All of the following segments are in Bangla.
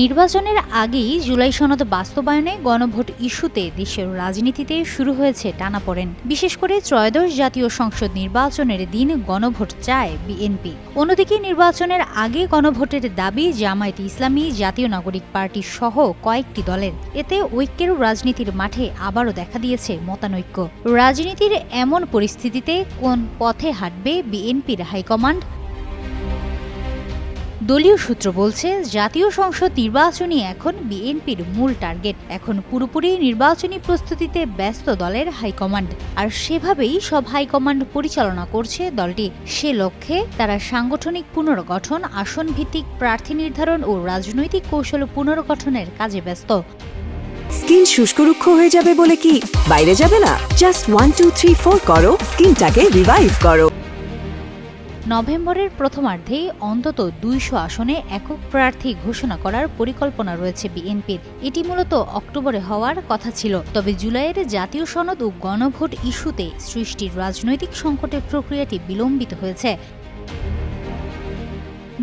নির্বাচনের আগেই জুলাই সনদ বাস্তবায়নে গণভোট ইস্যুতে দেশের রাজনীতিতে শুরু হয়েছে টানাপোড়েন বিশেষ করে ত্রয়োদশ জাতীয় সংসদ নির্বাচনের দিন গণভোট চায় বিএনপি। অন্যদিকে নির্বাচনের আগে গণভোটের দাবি জামায়াত ইসলামী জাতীয় নাগরিক পার্টি সহ কয়েকটি দলের। এতে ঐক্যের রাজনীতির মাঠে আবারও দেখা দিয়েছে মতানৈক্য। রাজনীতির এমন পরিস্থিতিতে কোন পথে হাঁটবে বিএনপির হাইকমান্ড? দলীয় সূত্র বলছে, জাতীয় সংসদ নির্বাচনই এখন বিএনপির মূল টার্গেট। এখন পুরোপুরি নির্বাচনী প্রস্তুতিতে ব্যস্ত দলের হাইকমান্ড। আর সেভাবেই সব হাইকমান্ড পরিচালনা করছে দলটি। সে লক্ষ্যে তারা সাংগঠনিক পুনর্গঠন আসন ভিত্তিক প্রার্থী নির্ধারণ ও রাজনৈতিক কৌশল পুনর্গঠনের কাজে ব্যস্ত। স্কিন শুষ্ক রুক্ষ হয়ে যাবে বলে কি? বাইরে যাবে না? Just one two three four করো। স্কিনটাকে রিভাইভ করো। নভেম্বরের প্রথমার্ধেই অন্তত দুইশো আসনে একক প্রার্থী ঘোষণা করার পরিকল্পনা রয়েছে বিএনপির। এটি মূলত অক্টোবরে হওয়ার কথা ছিল। তবে জুলাইয়ের জাতীয় সনদ ও গণভোট ইস্যুতে সৃষ্টির রাজনৈতিক সংকটের প্রক্রিয়াটি বিলম্বিত হয়েছে।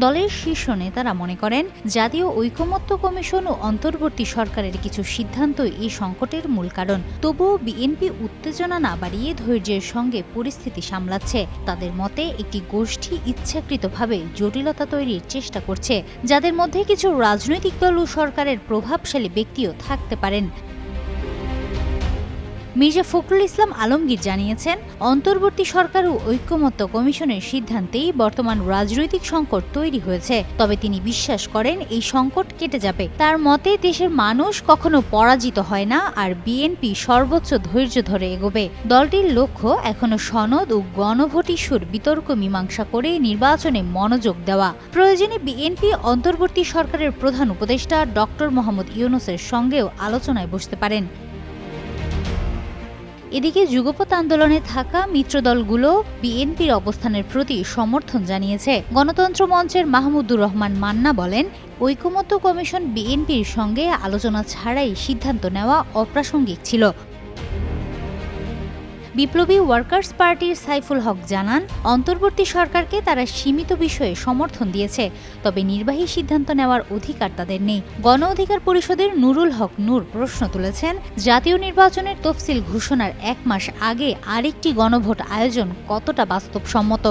দলের শীর্ষ নেতারা মনে করেন, জাতীয় ঐকমত্য কমিশন ও অন্তর্বর্তী সরকারের কিছু সিদ্ধান্ত এই সংকটের মূল কারণ। তবুও বিএনপি উত্তেজনা না বাড়িয়ে ধৈর্যের সঙ্গে পরিস্থিতি সামলাচ্ছে। তাদের মতে, একটি গোষ্ঠী ইচ্ছাকৃতভাবে জটিলতা তৈরির চেষ্টা করছে, যাদের মধ্যে কিছু রাজনৈতিক দল ও সরকারের প্রভাবশালী ব্যক্তিও থাকতে পারেন। মির্জা ফখরুল ইসলাম আলমগীর জানিয়েছেন, অন্তর্বর্তী সরকার ও ঐক্যমত্য কমিশনের সিদ্ধান্তেই বর্তমান রাজনৈতিক সংকট তৈরি হয়েছে। তবে তিনি বিশ্বাস করেন, এই সংকট কেটে যাবে। তার মতে, দেশের মানুষ কখনো পরাজিত হয় না আর বিএনপি সর্বোচ্চ ধৈর্য ধরে এগোবে। দলটির লক্ষ্য, এখনও সনদ ও গণভোট ইস্যুর বিতর্ক মীমাংসা করে নির্বাচনে মনোযোগ দেওয়া। প্রয়োজনে বিএনপি অন্তর্বর্তী সরকারের প্রধান উপদেষ্টা ডক্টর মোহাম্মদ ইউনুসের সঙ্গেও আলোচনায় বসতে পারেন। এদিকে যুগপৎ আন্দোলনে থাকা মিত্রদলগুলো বিএনপির অবস্থানের প্রতি সমর্থন জানিয়েছে। গণতন্ত্র মঞ্চের মাহমুদুর রহমান মান্না বলেন, ঐকমত্য কমিশন বিএনপির সঙ্গে আলোচনা ছাড়াই সিদ্ধান্ত নেওয়া অপ্রাসঙ্গিক ছিল। বিপ্লবী ওয়ার্কার্স পার্টির সাইফুল হক জানান, অন্তর্বর্তী সরকারকে তারা সীমিত বিষয়ে সমর্থন দিয়েছে, তবে নির্বাহী সিদ্ধান্ত নেওয়ার অধিকার তাদের নেই। গণ অধিকার পরিষদের নুরুল হক নূর প্রশ্ন তুলেছেন, জাতীয় নির্বাচনের তফসিল ঘোষণার এক মাস আগে আরেকটি গণভোট আয়োজন কতটা বাস্তবসম্মত?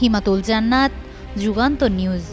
হিমাতুল জান্নাত, যুগান্ত নিউজ।